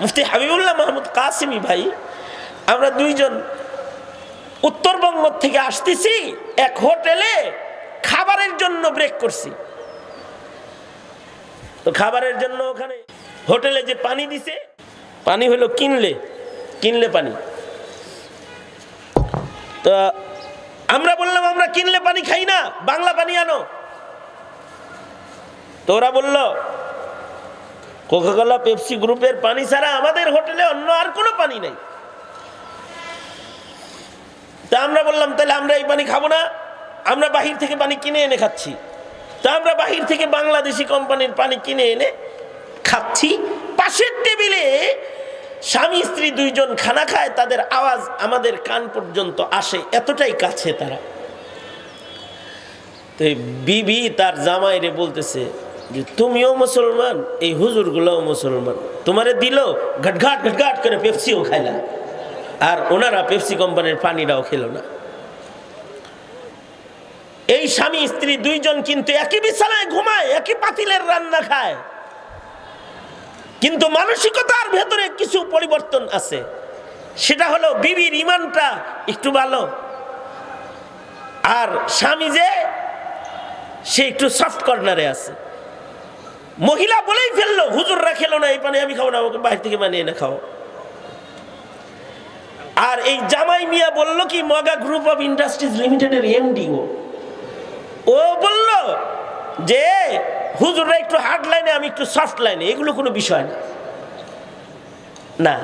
মুফতি হাবিবুল্লাহ মাহমুদ কাসিমি ভাই, আমরা দুইজন উত্তরবঙ্গ থেকে আসতেছি, এক হোটেলে খাবারের জন্য ব্রেক করছি। তো খাবারের জন্য ওখানে হোটেলে যে পানি দিছে, পানি হলো কিনলে কিনলে পানি। তো আমরা বললাম, আমরা কিনলে পানি খাই না, বাংলা পানি আনো। তো ওরা বলল কোকাকোলা পেপসি গ্রুপের পানি ছাড়া আমাদের হোটেলে অন্য আর কোনো পানি নেই। তা আমরা বললাম, তাহলে আমরা এই পানি খাব না। আমরা বাহির থেকে পানি কিনে এনে খাচ্ছি। তা আমরা বাহির থেকে বাংলাদেশি কোম্পানির পানি কিনে এনে খাচ্ছি। পাশের টেবিলে স্বামী, স্ত্রী দুইজন খানা খায়, তাদের আওয়াজ আমাদের কান পর্যন্ত আসে, এতটাই কাছে তারা। তো বিবি তার জামাইরে বলতেছে যে তুমিও মুসলমান, এই হুজুরগুলোও মুসলমান। তোমারে দিল, ঘটঘাট ঘটঘাট করে পেপসিও খাইলা। আর ওনারা পেপসি কোম্পানির পানিটাও খেলো না। এই স্বামী, স্ত্রী দুইজন কিন্তু একই বিছানায় ঘুমায়, একই পাতিলের রান্না খায়। কিন্তু মানসিকতার ভেতরে কিছু পরিবর্তন আছে। সেটা হলো বিবির ইমানটা একটু ভালো। আর স্বামী যে, সে একটু সফট কর্নারে আছে। মহিলা বলেই ফেলল হুজুররা খেলো না, এই পানি আমি খাব না, আমাকে বাইরে থেকে বানিয়ে এনে খাও। আর এই জামাই মিয়া বলল কি, মগা গ্রুপ অফ ইন্ডাস্ট্রিজ লিমিটেডের এমডি ও ও বলল যে, হুজুররা একটু হার্ড লাইনে আমি একটু সফট লাইনে এগুলো কোনো বিষয় না। না।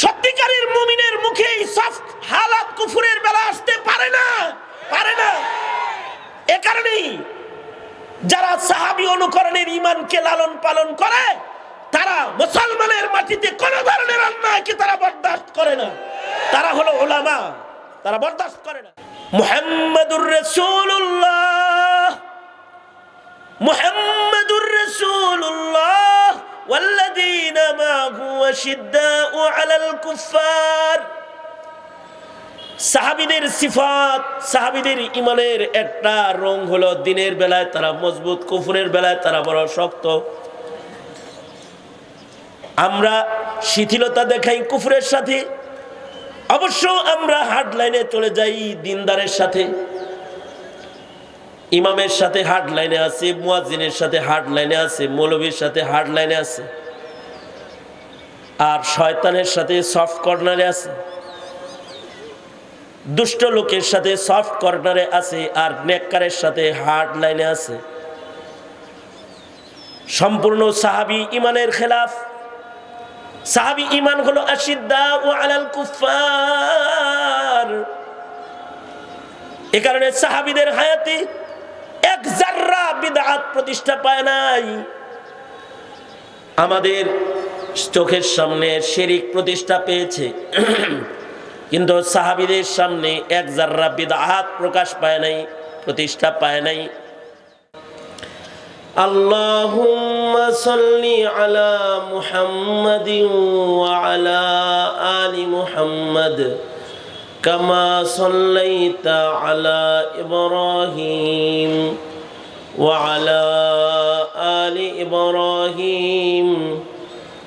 সত্যিকারের মুমিনের মুখে সফট হালাত কুফুরের বেলা আসতে পারে না পারে না। এ কারণেই যারা সাহাবি অনুকরণের ইমানকে লালন পালন করে তারা মুসলমানের মাটিতে কোন ধরনের অন্যায়কে তারা বরদাস্ত করে না তারা হলো ওলামা তারা বরদাস্ত করে না মুহাম্মাদুর রাসূলুল্লাহ মুহাম্মাদুর রাসূলুল্লাহ والذين معه وشداء على الكفار সাহাবিদের সিফাত, সাহাবিদের ইমানের একটা রং হলো দিনের বেলায় তারা মজবুত, কুফুরের বেলায় তারা বড় শক্ত। আমরা শিথিলতা দেখাই কুফুরের সাথে। অবশ্য আমরা হার্ড লাইনে চলে যাই দিনদারের সাথে। ইমামের সাথে হার্ড লাইনে আছে মুয়াজিনের সাথে হার্ড লাইনে আছে, মৌলবীর সাথে হার্ড লাইনে আছে। আর শয়তানের সাথে সফট কর্নারে আছে। দুষ্ট লোকের সাথে সফট কর্নারে আছে আর নেককারের সাথে হার্ড লাইনে আছে। সম্পূর্ণ সাহাবি ইমানের খেলাফ। সাহাবি ইমান হলো আশিদ্দা ও আলাল কুফার এ কারণে সাহাবিদের হায়াতে এক জাররা বিদআত প্রতিষ্ঠা পায় নাই। আমাদের চোখের সামনে শেরিক প্রতিষ্ঠা পেয়েছে। কিন্তু সাহাবিদের সামনে এক জাররা বিদআত প্রকাশ পায় নাই প্রতিষ্ঠা পায় নাই اللهم صل على محمد وعلى آل محمد كما صليت على إبراهيم وعلى آل إبراهيم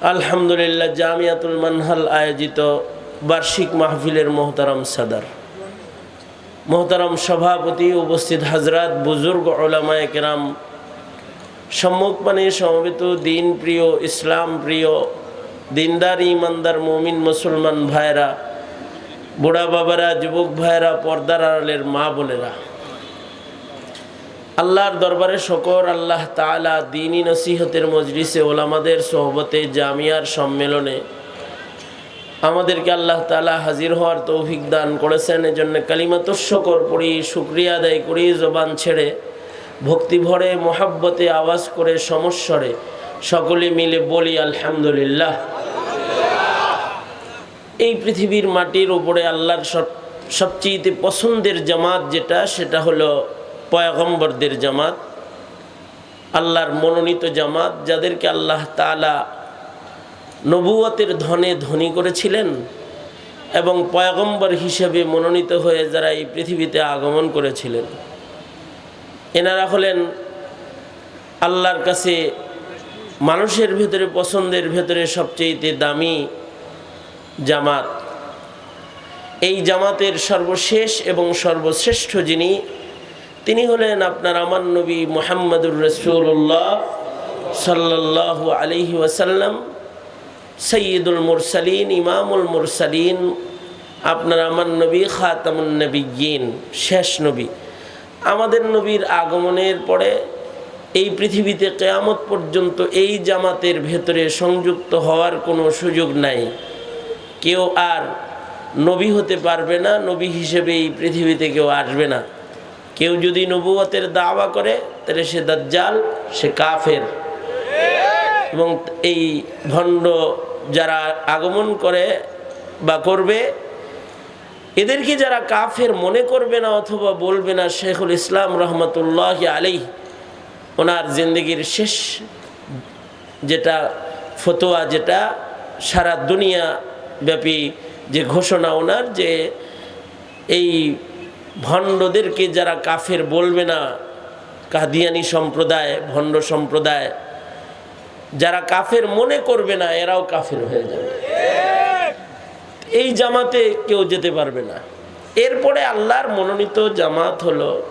আলহামদুলিল্লাহ জামিয়াতুল মানহাল আয়োজিত বার্ষিক মাহফিলের মোহতারাম সাদার। মোহতারাম সভাপতি উপস্থিত হাজরাত বুজুর্গ ওলামায় কেরাম, সম্মুখ মানে সমবেত দিন প্রিয় ইসলাম প্রিয় দিনদার ইমানদার মমিন মুসলমান ভাইরা বুড়া বাবারা, যুবক ভাইরা পর্দার আড়ালের মা বোনেরা আল্লাহর দরবারে শকর, আল্লাহ তালা দিনী নসিহতের মজলিসে ওলামাদের সোহবতে, জামিয়ার সম্মেলনে আমাদেরকে আল্লাহ তালা হাজির হওয়ার তৌফিক দান করেছেন। এজন্য কালিমাত শকর পড়ি, শুক্রিয়া আদায় করি, জবান ছেড়ে, ভক্তি ভরে, মোহাব্বতে আওয়াজ করে, সমস্বরে সকলে মিলে বলি, আলহামদুলিল্লাহ। এই পৃথিবীর মাটির উপরে আল্লাহর সব সবচেয়ে পছন্দের জামাত যেটা, সেটা হলো পয়গম্বরদের জামাত, আল্লাহর মনোনীত জামাত যাদেরকে আল্লাহ তালা নবুয়তের ধনে ধনী করেছিলেন এবং পয়গম্বর হিসেবে মনোনীত হয়ে যারা এই পৃথিবীতে আগমন করেছিলেন। এনারা হলেন আল্লাহর কাছে মানুষের ভেতরে, পছন্দের ভেতরে সবচেয়ে দামি জামাত। এই জামাতের সর্বশেষ এবং সর্বশ্রেষ্ঠ যিনি তিনি হলেন আপনার আমার নবী মোহাম্মদুর রসুল্লাহ সাল্লাহ আলহি ওয়াসাল্লাম সৈয়দুল মুরসালিন, ইমামুল মুরসালিন, আপনার আমার নবী খাতামুন নবীন শেষ নবী। আমাদের নবীর আগমনের পরে এই পৃথিবীতে কেয়ামত পর্যন্ত এই জামাতের ভেতরে সংযুক্ত হওয়ার কোনো সুযোগ নাই। কেউ আর নবী হতে পারবে না, নবী হিসেবে এই পৃথিবীতে কেউ আসবে না। কেউ যদি নবুয়তের দাওয়া করে, তাহলে সে দাজ্জাল, সে কাফের। এবং এই ভণ্ড যারা আগমন করে বা করবে, এদেরকে যারা কাফের মনে করবে না অথবা বলবে না, শেখুল ইসলাম রহমতুল্লাহ আলী ওনার জিন্দগির শেষ যেটা, ফতোয়া যেটা, সারা দুনিয়া ব্যাপী যে ঘোষণা ওনার যে এই ভণ্ডদেরকে যারা কাফের বলবে না, কাদিয়ানি সম্প্রদায়, ভণ্ড সম্প্রদায়, যারা কাফের মনে করবে না, এরাও কাফের হয়ে যাবে। এই জামাতে কেউ যেতে পারবে না। এরপরে আল্লাহর মনোনীত জামাত হলো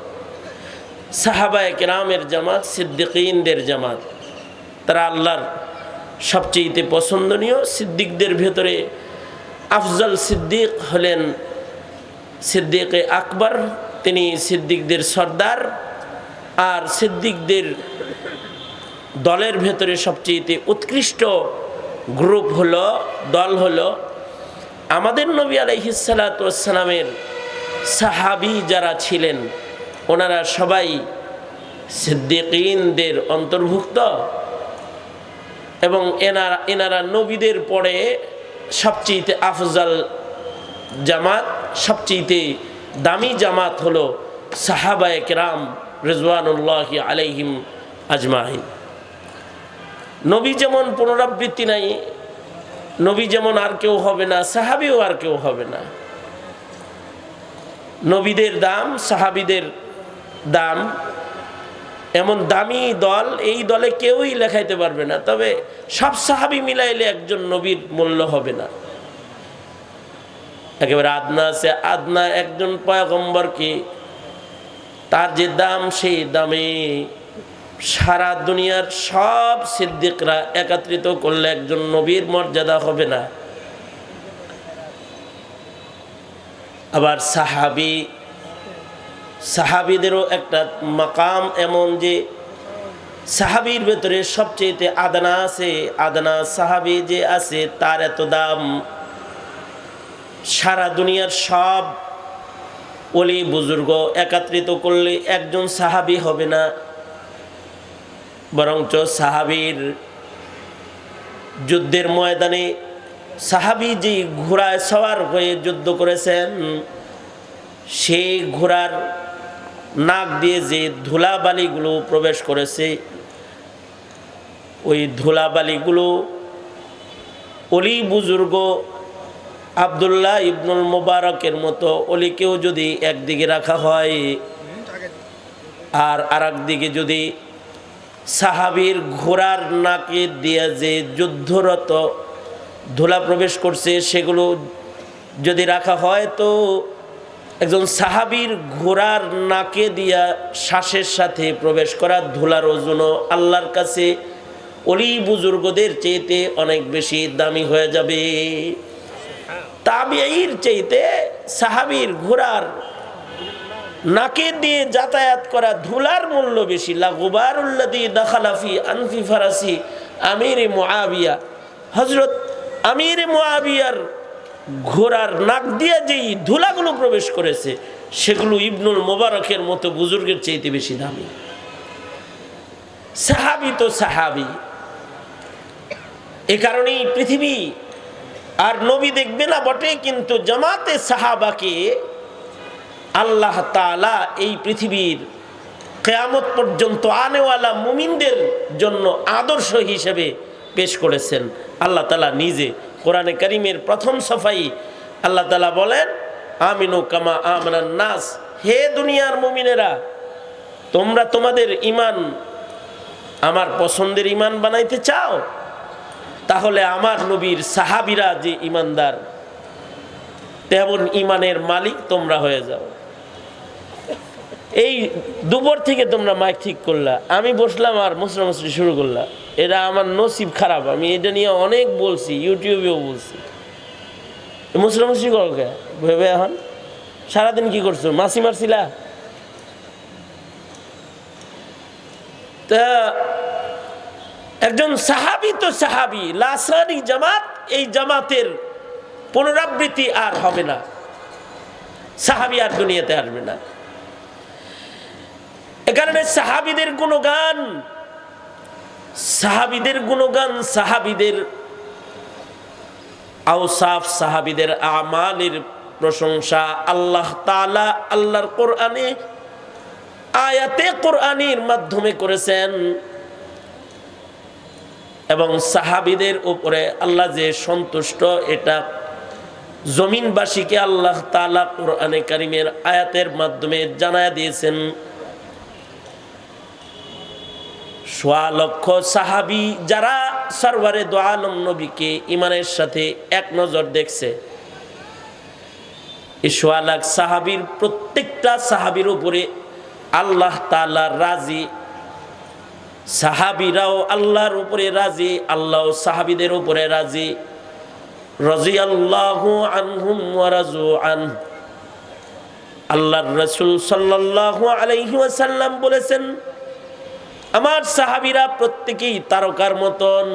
সাহাবা একরামের জামাত সিদ্দিকদের জামাত। তারা আল্লাহর সবচেয়ে পছন্দনীয় সিদ্দিকদের ভেতরে আফজল সিদ্দিক হলেন সিদ্দিক আকবর, তিনি সিদ্দিকদের সর্দার। আর সিদ্দিকদের দলের ভেতরে সবচেয়ে উৎকৃষ্ট গ্রুপ হলো, দল হলো আমাদের নবী আলহিসালামের সাহাবি যারা ছিলেন, ওনারা সবাই সিদ্দিকদের অন্তর্ভুক্ত এবং এনারা এনারা নবীদের পরে সবচেয়ে আফজাল জামাত সবচেয়ে দামি জামাত হলো সাহাবায়ে কেরাম রেজওয়ানুল্লাহ আলাইহিম আজমাহিন নবী যেমন পুনরাবৃত্তি নাই, নবী যেমন আর কেউ হবে না, সাহাবিও আর কেউ হবে না। নবীদের দাম, সাহাবিদের দাম, এমন দামি দল, এই দলে কেউই লেখাইতে পারবে না। তবে সব সাহাবি মিলাইলে একজন নবীর মূল্য হবে না। একেবারে আদনা আছে। আদনা একজন পয়গম্বর কি? তার যে দাম, সেই দামে সারা দুনিয়ার সব সিদ্দিকরা একত্রিত করলে একজন নবীর মর্যাদা হবে না। আবার সাহাবি, সাহাবিদেরও একটা মাকাম এমন যে সাহাবির ভেতরে সবচেয়ে আদনা আছে। আদনা সাহাবি যে আছে, তার এত দাম সারা দুনিয়ার সব অলি বুজুর্গ একত্রিত করলে একজন সাহাবি হবে না। বরঞ্চ সাহাবির যুদ্ধের ময়দানে সাহাবি যে ঘোড়ায় সওয়ার হয়ে যুদ্ধ করেছেন, সেই ঘোড়ার নাক দিয়ে যে ধুলাবালিগুলো প্রবেশ করেছে, ওই ধুলাবালিগুলো অলি বুজুর্গ আবদুল্লাহ ইবনুল মুবারকের মতো অলিকেও যদি একদিকে রাখা হয়, আর আর দিকে যদি সাহাবির ঘোড়ার নাকে দিয়ে যে যুদ্ধরত ধুলা প্রবেশ করছে, সেগুলো যদি রাখা হয়, তো একজন সাহাবির ঘোড়ার নাকে দিয়া শ্বাসের সাথে প্রবেশ করা ধুলার ওজনও আল্লাহর কাছে অলি বুজুর্গদের চেয়েতে অনেক বেশি দামি হয়ে যাবে। তাবির চাইতে সাহাবির ঘোড়ার নাকে দিয়ে যাতায়াত করা ধুলার মূল্য বেশি। লাগুবারুল্লাদি দাখালাফি আনফি ফারাসি আমির মুআবিয়া। হজরত আমির মুআবিয়ার ঘোড়ার নাক দিয়ে যেই ধুলাগুলো প্রবেশ করেছে, সেগুলো ইবনুল মোবারকের মতো বুজুর্গের চাইতে বেশি দামি। সাহাবি তো সাহাবি। এ কারণেই পৃথিবী আর নবী দেখবে না বটে, কিন্তু জামাতে সাহাবাকে আল্লাহ তাআলা এই পৃথিবীর কেয়ামত পর্যন্ত আনেওয়ালা মুমিনদের জন্য আদর্শ হিসেবে পেশ করেছেন। আল্লাহ তালা নিজে কোরআনে করিমের প্রথম সফাই আল্লাহ তালা বলেন, আমিনু কামা আমরান নাস হে দুনিয়ার মুমিনেরা, তোমরা তোমাদের ইমান আমার পছন্দের ইমান বানাইতে চাও? তাহলে আমার নবীর সাহাবিরা যে ইমানদার, তেমন ইমানের মালিক তোমরা হয়ে যাও। এই দুপুর থেকে তোমরা মাইক ঠিক করলা, আমি বসলাম আর মুসরি শুরু করলা। এটা আমার নসিব খারাপ, আমি এটা নিয়ে অনেক বলছি, ইউটিউবেও বলছি। মুসরা মুসরি কে ভেবে এখন? সারাদিন কি করছ? মাসি মারছিলা? তা একজন সাহাবি তো সাহাবি লাসানি জামাত, এই জামাতের পুনরাবৃত্তি আর হবে না। সাহাবি আর দুনিয়াতে আসবে না। এ কারণে সাহাবিদের গুণগান সাহাবিদের গুণগান, সাহাবিদের আওসাফ, সাহাবিদের আমালের প্রশংসা আল্লাহ তালা আল্লাহর কোরআনে, আয়াতে কোরআনের মাধ্যমে করেছেন। এবং সাহাবিদের উপরে আল্লাহ যে সন্তুষ্ট, এটা জমিনবাসীকে আল্লাহ তালা কোরআনে কারিমের আয়াতের মাধ্যমে জানায় দিয়েছেন। সোয়া লক্ষ সাহাবি যারা সরওয়ারে দোয়ালম নবীকে ইমানের সাথে এক নজর দেখছে। সোয়া লাখ সাহাবির প্রত্যেকটা সাহাবির উপরে আল্লাহ তালা রাজি সাহাবিরাও আল্লাহর উপরে রাজি, আল্লাহ সাহাবিদের উপরে রাজি। রাজি আল্লাহ আনহুম ওয়ারাজু আন। আল্লাহর রসুল সাল্লাহ আলাইহি ওয়াসাল্লাম বলেছেন, আমার সাহাবিরা প্রত্যেকেই তারকার মতন,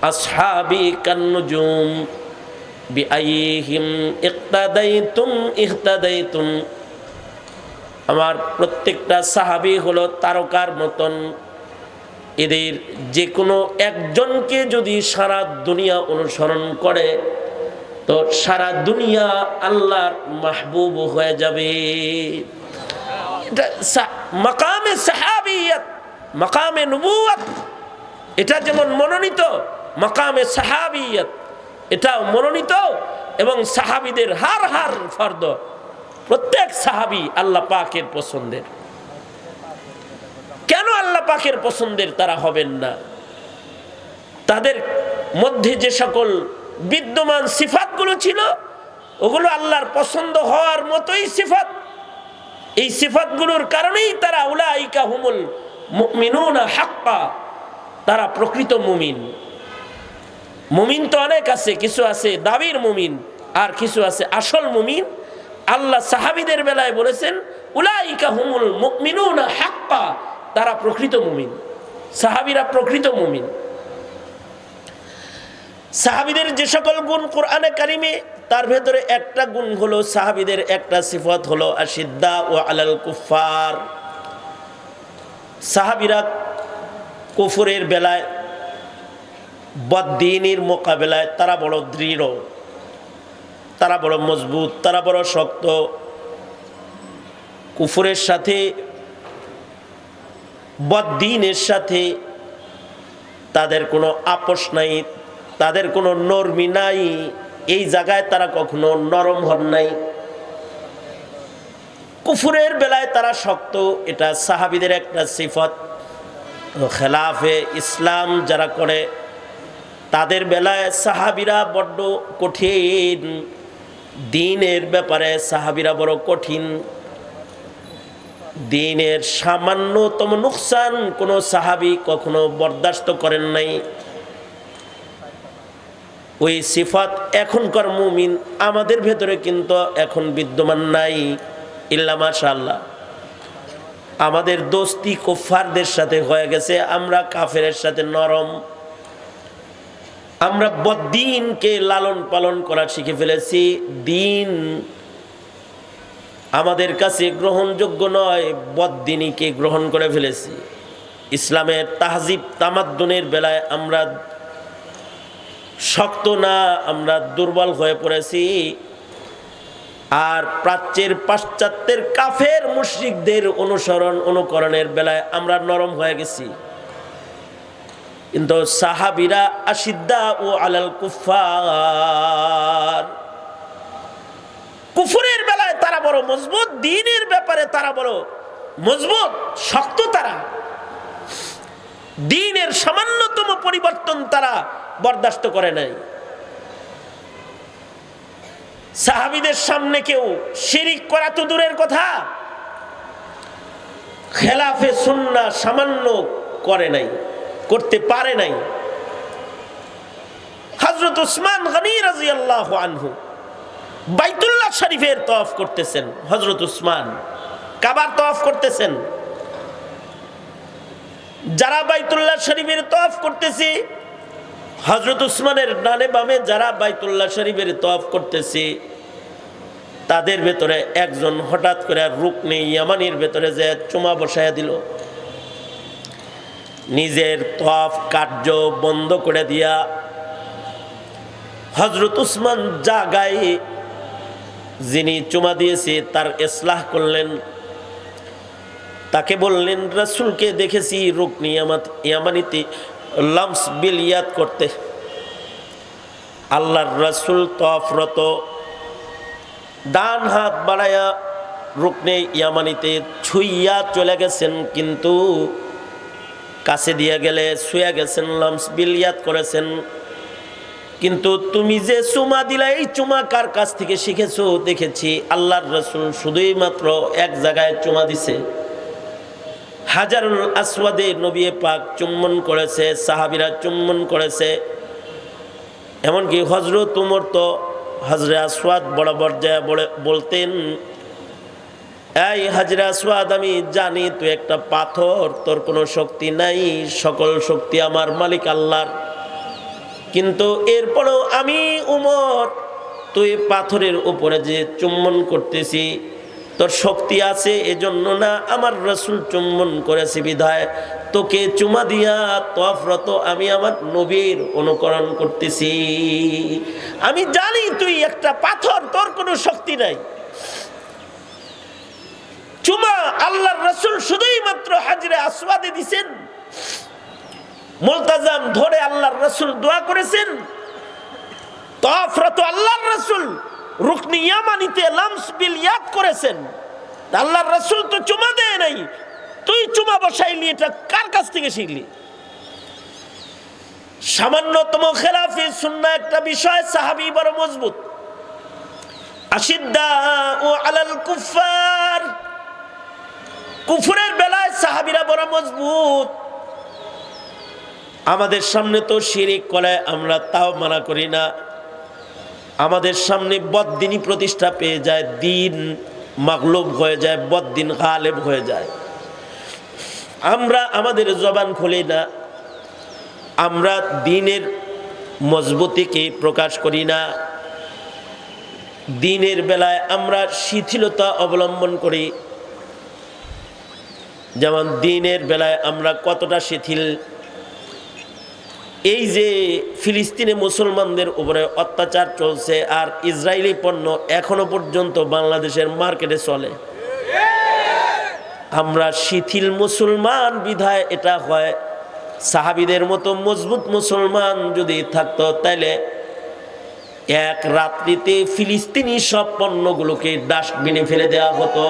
আসহাবি কান্নুজুম বিআইহিম ইক্তাদাইতুম ইহতাদাইতুম। আমার প্রত্যেকটা সাহাবি হলো তারকার মতন। এদের যে কোনো একজনকে যদি সারা দুনিয়া অনুসরণ করে, তো সারা দুনিয়া আল্লাহর মাহবুব হয়ে যাবে। মাকামে সাহাবিয়াত, মাকামে নবুয়াত, এটা যেমন মনোনীত, মাকামে সাহাবিয়াত, এটাও মনোনীত এবং সাহাবিদের হার হার ফর্দ। প্রত্যেক সাহাবি আল্লাহ পাকের পছন্দের। কেন আল্লাহ পাকের পছন্দের তারা হবেন না? তাদের মধ্যে যে সকল বিদ্যমান সিফাতগুলো ছিল, ওগুলো আল্লাহর পছন্দ হওয়ার মতোই সিফাত। এই সিফাতগুলোর কারণেই তারা উলাইকা হুমুল হাক্কা, তারা প্রকৃত মুমিন। মুমিন তো অনেক আছে, কিছু আছে দাবির মুমিন, আর কিছু আছে আসল মুমিন। আল্লাহ সাহাবিদের বেলায় বলেছেন, উলাইকা হুমুল মুমিনুনা হাক্কা, তারা প্রকৃত মুমিন। সাহাবিরা প্রকৃত মুমিন। সাহাবিদের যে সকল গুণ কোরআনে কারিমে, তার ভেতরে একটা গুণ হলো সাহাবিদের একটা সিফত হলো আশিদ্দা ও আলাল কুফার সাহাবিরা কুফুরের বেলায়, বদ্দিনের মোকাবেলায় তারা বড় দৃঢ়। তারা বড় মজবুত, তারা বড় শক্ত। কুফুরের সাথে, বদ্দিনের সাথে তাদের কোনো আপোষ নাই, তাদের কোনো নরমি নাই, এই জায়গায় তারা কখনো নরম হন নাই। কুফুরের বেলায় তারা শক্ত, এটা সাহাবিদের একটা সিফত। খেলাফে ইসলাম যারা করে, তাদের বেলায় সাহাবিরা বড্ড কঠিন। দিনের ব্যাপারে সাহাবিরা বড় কঠিন। দিনের সামান্যতম নুকসান কোনো সাহাবি কখনো বরদাস্ত করেন নাই। ওই সিফাত এখনকার মুমিন আমাদের ভেতরে কিন্তু এখন বিদ্যমান নাই, ইল্লা মাশাল্লাহ আমাদের দোস্তি কুফারদের সাথে হয়ে গেছে, আমরা কাফেরের সাথে নরম। আমরা বদ্দিনকে লালন পালন করা শিখে ফেলেছি। দিন আমাদের কাছে গ্রহণযোগ্য নয় বদ্দিনীকে গ্রহণ করে ফেলেছি। ইসলামের তাহজিব তামাদ্দুনের বেলায় আমরা শক্ত না, আমরা দুর্বল হয়ে পড়েছি। আর প্রাচ্যের পাশ্চাত্যের কাফের মুশ্রিকদের অনুসরণ, অনুকরণের বেলায় আমরা নরম হয়ে গেছি। কিন্তু সাহাবিরা আসিদ্দা ও আলাল কুফার কুফুরের বেলায় তারা বড় মজবুত, দিনের ব্যাপারে তারা বড় মজবুত, শক্ত তারা। দিনের সামান্যতম পরিবর্তন তারা বরদাস্ত করে নাই। সাহাবিদের সামনে কেউ শিরিক করা তো দূরের কথা। খেলাফে সুন্না সামান্য করে নাই। করতে পারে নাই। হজরত উসমান গনি রাজি আল্লাহ আনহু বাইতুল্লাহ শরীফের তফ করতেছেন। হজরত উসমান কাবার তফ করতেছেন। যারা বাইতুল্লাহ শরীফের তফ করতেছে হজরত উসমানের ডানে বামে যারা বাইতুল্লাহ শরীফের তফ করতেছে, তাদের ভেতরে একজন হঠাৎ করে রুকনি ইয়ামানির ভেতরে যে চুমা বসায়া দিল। নিজের তফ কার্য বন্ধ করে দিয়া হজরত উসমান জাগায় যিনি চুমা দিয়েছে, তার এসলাহ করলেন। তাকে বললেন, রাসুলকে দেখেছি রুকনি ইয়ামানিতে লামস বিল ইয়াদ করতে। আল্লাহর রাসুল তফরত ডান হাত বাড়ায়া রুকনে ইয়ামানিতে ছুইয়া চলে গেছেন, কিন্তু কাছে দিয়ে গেলে শুয়ে গেছেন, লামস বিলিয়াত করেছেন। কিন্তু তুমি যে চুমা দিলা, এই চুমা কার কাছ থেকে শিখেছো? দেখেছি, আল্লাহর রসুল শুধুই মাত্র এক জায়গায় চুমা দিছে। হাজারুল আসওয়াদে নবী পাক চুম্বন করেছে, সাহাবিরা চুম্বন করেছে। এমনকি হজরত উমর তো হজরে আসওয়াদ বরাবর যায় বলতেন এই হাজরা আসওয়াদ আমি জানি তুই একটা পাথর, তোর কোনো শক্তি নাই, সকল শক্তি আমার মালিক আল্লাহর। কিন্তু এরপরেও আমি উমর, তুই পাথরের উপরে যে চুম্বন করতেছি, তোর শক্তি আছে, এজন্য না আমার রসুল চুম্বন করেছে বিধায়, তোকে চুমা দিয়া তফরত আমি আমার নবীর অনুকরণ করতেছি। আমি জানি তুই একটা পাথর, তোর কোনো শক্তি নাই। চুমা আল্লাহর রসুল শুধুই মাত্র হাজরে আসওয়াদে দিছেন। মোলতাজাম ধরে আল্লাহর রসুল দোয়া করেছেন। তফরত আল্লাহর রসুল রুকনি ইয়ামানিতে লামস বিল ইয়াদ করেছেন। আল্লাহর রসুল তো চুমা দেয় নাই। তুই চুমা বসাইলি, এটা কার কাছ থেকে শিখলি? সামান্যতম খেলাফি শূন্য একটা বিষয়, সাহাবি বড় মজবুত। আশিদ্দা ও আলাল কুফার কুফুরের বেলায় সাহাবিরা বড় মজবুত। আমাদের সামনে তো শিরিক করে, আমরা তাও মানা করি না। আমাদের সামনে বদিনই প্রতিষ্ঠা পেয়ে যায়, দিন মাগলুব হয়ে যায় বদিন গালেব হয়ে যায়। আমরা আমাদের জবান খুলি না। আমরা দিনের মজবুতিকে প্রকাশ করি না। দিনের বেলায় আমরা শিথিলতা অবলম্বন করি। যেমন দিনের বেলায় আমরা কতটা শিথিল। এই যে ফিলিস্তিনে মুসলমানদের উপরে অত্যাচার চলছে আর ইসরায়েলি পণ্য এখনও পর্যন্ত বাংলাদেশের মার্কেটে চলে। আমরা শিথিল মুসলমান বিধায় এটা হয়। সাহাবিদের মতো মজবুত মুসলমান যদি থাকতো তাইলে এক রাত্রিতে ফিলিস্তিনি সব পণ্যগুলোকে ডাস্টবিনে ফেলে দেওয়া হতো।